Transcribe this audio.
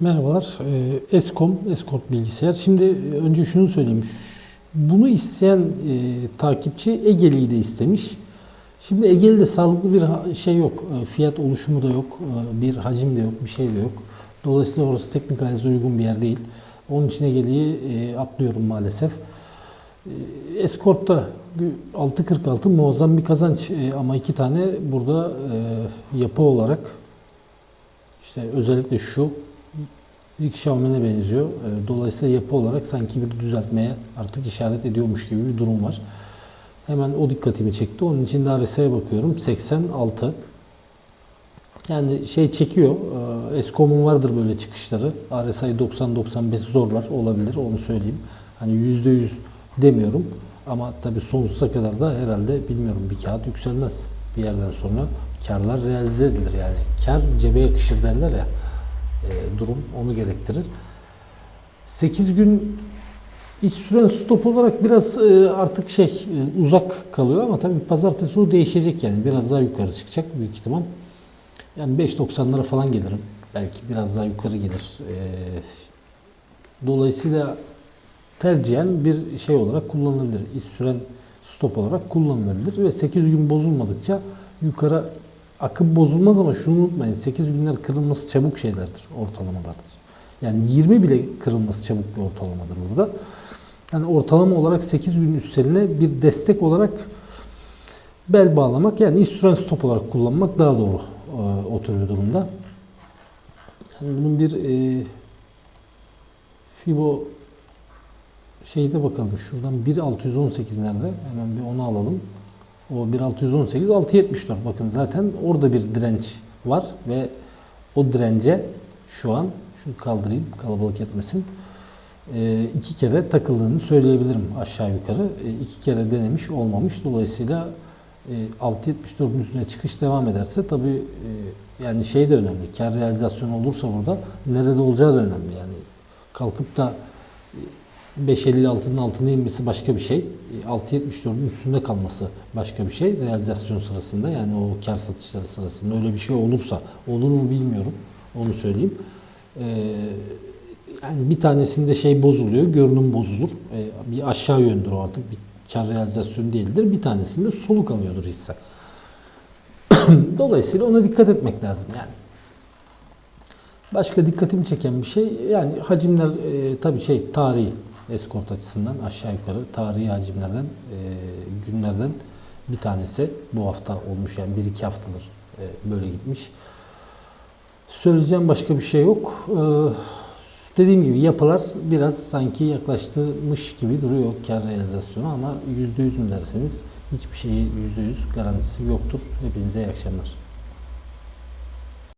Merhabalar, Ee, Eskom, Escort Bilgisayar. Şimdi e, önce şunu söyleyeyim. Bunu isteyen e, takipçi Egeli'yi de istemiş. Şimdi Egeli'de sağlıklı bir şey yok. E, Fiyat oluşumu da yok. e, Bir hacim de yok, bir şey de yok. Dolayısıyla orası teknik analize uygun bir yer değil. Onun için Egeli'yi e, atlıyorum maalesef. E, Escort'ta bir 6.46 muazzam bir kazanç E, ama iki tane burada e, yapı olarak işte özellikle şu ilk Xiaomi'ne benziyor. E, Dolayısıyla yapı olarak sanki bir düzeltmeye artık işaret ediyormuş gibi bir durum var. Hemen o dikkatimi çekti. Onun için de RSI'ye bakıyorum. 86. Yani şey çekiyor. e, Escom'un vardır böyle çıkışları. RSI 90-95 zorlar olabilir onu söyleyeyim. Hani %100 demiyorum. Ama tabii sonsuza kadar da herhalde bilmiyorum bir kağıt yükselmez. Bir yerden sonra karlar realize edilir yani. Kar cebe yakışır derler ya. E, durum onu gerektirir. 8 gün iş süren stop olarak biraz e, artık şey e, uzak kalıyor ama tabii pazartesi o değişecek yani. Biraz daha yukarı çıkacak büyük ihtimal. Yani 5.90'lara falan gelirim. Belki biraz daha yukarı gelir. Dolayısıyla tercihen bir şey olarak kullanılabilir. İş süren stop olarak kullanılabilir ve 8 gün bozulmadıkça yukarı akım bozulmaz ama şunu unutmayın 8 günler kırılması çabuk şeylerdir, ortalamalardır. Yani 20 bile kırılması çabuk bir ortalamadır burada. Yani ortalama olarak 8 gün üstlerine bir destek olarak bel bağlamak yani iş süren stop olarak kullanmak daha doğru e, oturuyor durumda. Yani bunun bir e, Fibo şeyde bakalım şuradan 1.618 nerede? Hemen bir onu alalım. O 1.618 6.74 bakın zaten orada bir direnç var ve o dirence şu an şunu kaldırayım kalabalık etmesin. E, iki kere takıldığını söyleyebilirim aşağı yukarı. E, iki kere denemiş olmamış. Dolayısıyla e, 6.74'ün üstüne çıkış devam ederse tabii e, yani şey de önemli. Kar realizasyonu olursa burada nerede olacağı da önemli. Yani kalkıp da e, 5.56'nın altına inmesi başka bir şey. E, 6.74'ün üstünde kalması başka bir şey. Realizasyon sırasında yani o kar satışları sırasında öyle bir şey olursa olur mu bilmiyorum. Onu söyleyeyim. Ee, yani bir tanesinde şey bozuluyor, görünüm bozulur. Ee, bir aşağı yöndür o artık. Bir kar realizasyonu değildir. Bir tanesinde soluk alıyordur hisse. Dolayısıyla ona dikkat etmek lazım yani. Başka dikkatimi çeken bir şey yani hacimler e, tabii şey tarihi eskort açısından aşağı yukarı tarihi hacimlerden e, günlerden bir tanesi bu hafta olmuş yani bir iki haftadır e, böyle gitmiş. Söyleyeceğim başka bir şey yok. Ee, dediğim gibi yapılar biraz sanki yaklaştırmış gibi duruyor kar realizasyonu ama %100 mü derseniz hiçbir şeyi %100 garantisi yoktur. Hepinize iyi akşamlar.